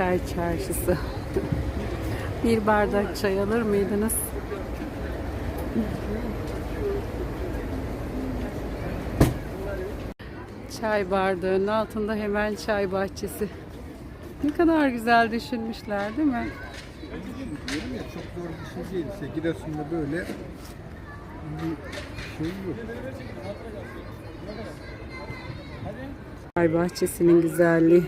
Çay çarşısı. Bir bardak çay alır mıydınız? Çay bardağının altında hemen çay bahçesi. Ne kadar güzel düşünmüşler değil mi? Diyorum ya çok zor bir şey değil. İşte Giresun'da böyle bir şey yok. Çay bahçesinin güzelliği.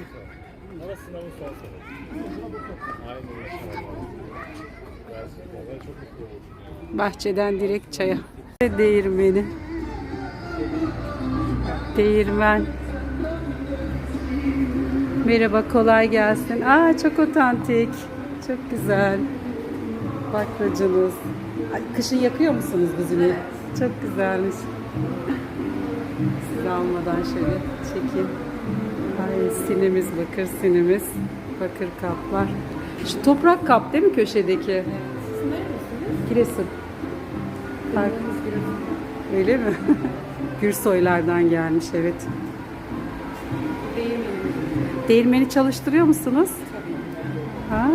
Bahçeden direkt çaya. Değirmeni. Değirmen. Merhaba, kolay gelsin. Aa, çok otantik. Çok güzel. Baklacınız. Ay, kışın yakıyor musunuz bizimle? Çok güzelmiş. Sizi almadan şöyle çekeyim. Ay, sinimiz, bakır sinimiz. Bakır kaplar. Şu toprak kap değil mi köşedeki? Giresun. Bak. Öyle mi? Gürsoylardan gelmiş evet. Değirmeni çalıştırıyor musunuz? Ha.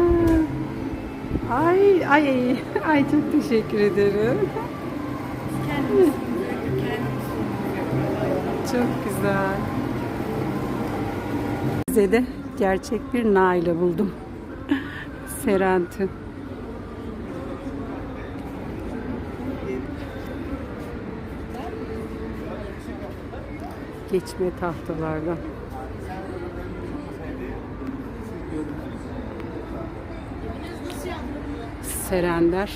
Ay ay ay çok teşekkür ederim. Çok güzel. Size de gerçek bir naile buldum. Serenti. Geçme tahtalardan. Serender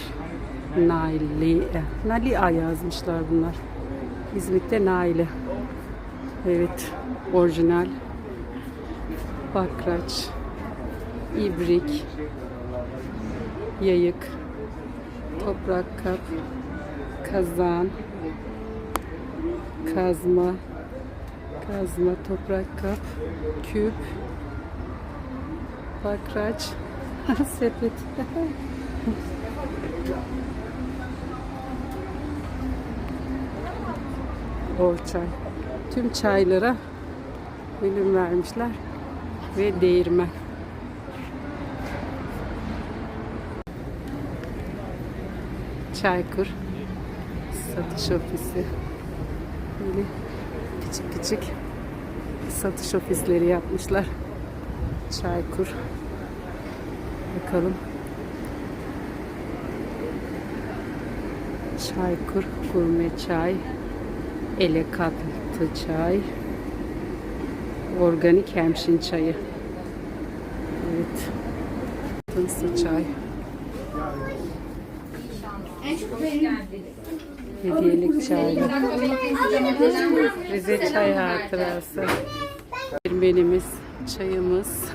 Naili Nalia yazmışlar bunlar. İzmit'te Naile. Evet, orijinal. Bakraç, ibrik, yayık, toprak kap, kazan, kazma, kazma, toprak kap, küp, bakraç, sepet. Bol çay. Tüm çaylara bölüm vermişler ve değirmen. Çaykur satış ofisi. Böyle küçük küçük satış ofisleri yapmışlar. Çaykur. Bakalım. Çaykur, gurme çay, ele katlı çay, organik hemşin çayı. Evet. Tınsı çay. Hediyelik çaylar. Rize çay hatırası. Menimiz, çayımız.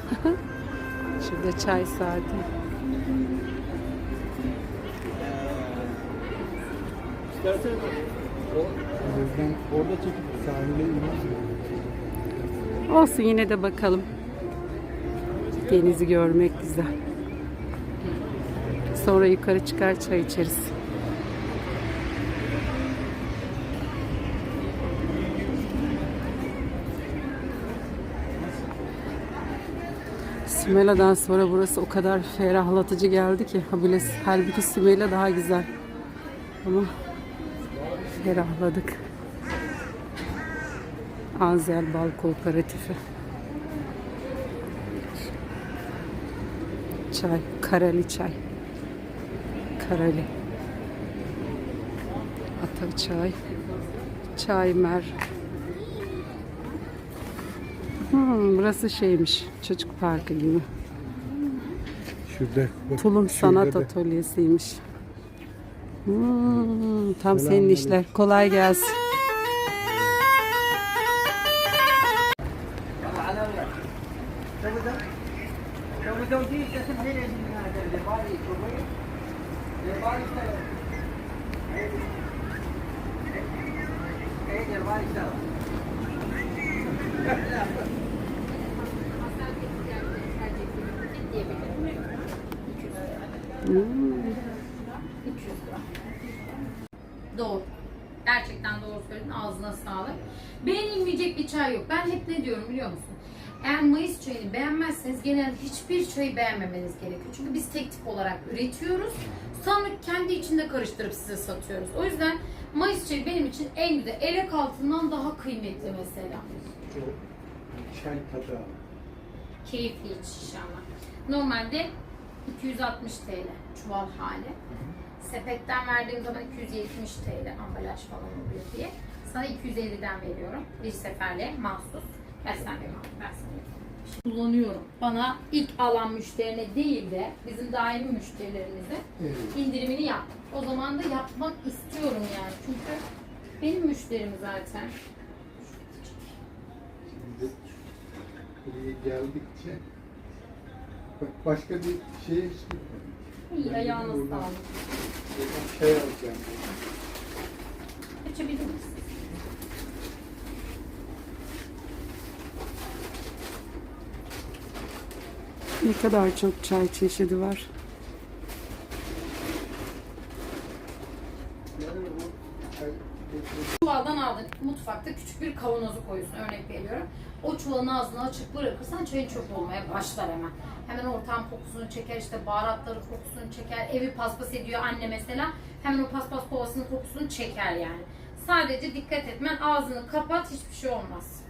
Şurada çay saati. Orada çekip sahile ineriz. Olsun yine de bakalım. Denizi görmek güzel. Sonra yukarı çıkar çay içeriz. Sümela'dan sonra burası o kadar ferahlatıcı geldi ki. Ha bile, halbuki Sümela daha güzel. Ama ferahladık. Azel Bal Kooperatifi. Çay, karali çay. Karali. Ata çay. Çay mer. Hmm, burası şeymiş, çocuk parkı gibi. Şurada. bak, Tulum şurada Sanat da. Atölyesi'ymiş. Hmm, tam senin Selamünaleyküm. işler. Kolay gelsin. Doğru. Gerçekten doğru söyledin. Ağzına sağlık. Beğenilmeyecek bir çay yok. Ben hep ne diyorum biliyor musun? Eğer Mayıs çayını beğenmezseniz genelde hiçbir çayı beğenmemeniz gerekiyor. Çünkü biz tek tip olarak üretiyoruz. Sonra kendi içinde karıştırıp size satıyoruz. O yüzden Mayıs çayı benim için en güzel. Elek altından daha kıymetli mesela. Çay tadı. Keyifli iç inşallah. Normalde 260 TL çuval hali. Sepetten verdiğim zaman 270 TL ambalaj falan oluyor diye. Sana 250'den veriyorum. Bir seferle mahsus. Ben sen de ben sana kullanıyorum. Bana ilk alan müşterine değil de bizim daimi müşterilerimize Evet. indirimini yaptım. O zaman da yapmak istiyorum yani. Çünkü benim müşterim zaten. Şimdi buraya geldikçe bak başka bir şeye hiç gitmedik. İyi Ben ayağına sağlık. buradan Çay alacağım. Açabilir misin? Ne kadar çok çay çeşidi var. Yani o çay Çuvaldan aldın. Mutfakta küçük bir kavanozu koyuyorsun. Örnek veriyorum. O çuvalın ağzını açık bırakırsan çayın çöp olmaya başlar hemen. Hemen ortam kokusunu çeker, işte baharatları kokusunu çeker. Evi paspas ediyor anne mesela. Hemen o paspas kovasının kokusunu çeker yani. Sadece dikkat etmen ağzını kapat hiçbir şey olmaz.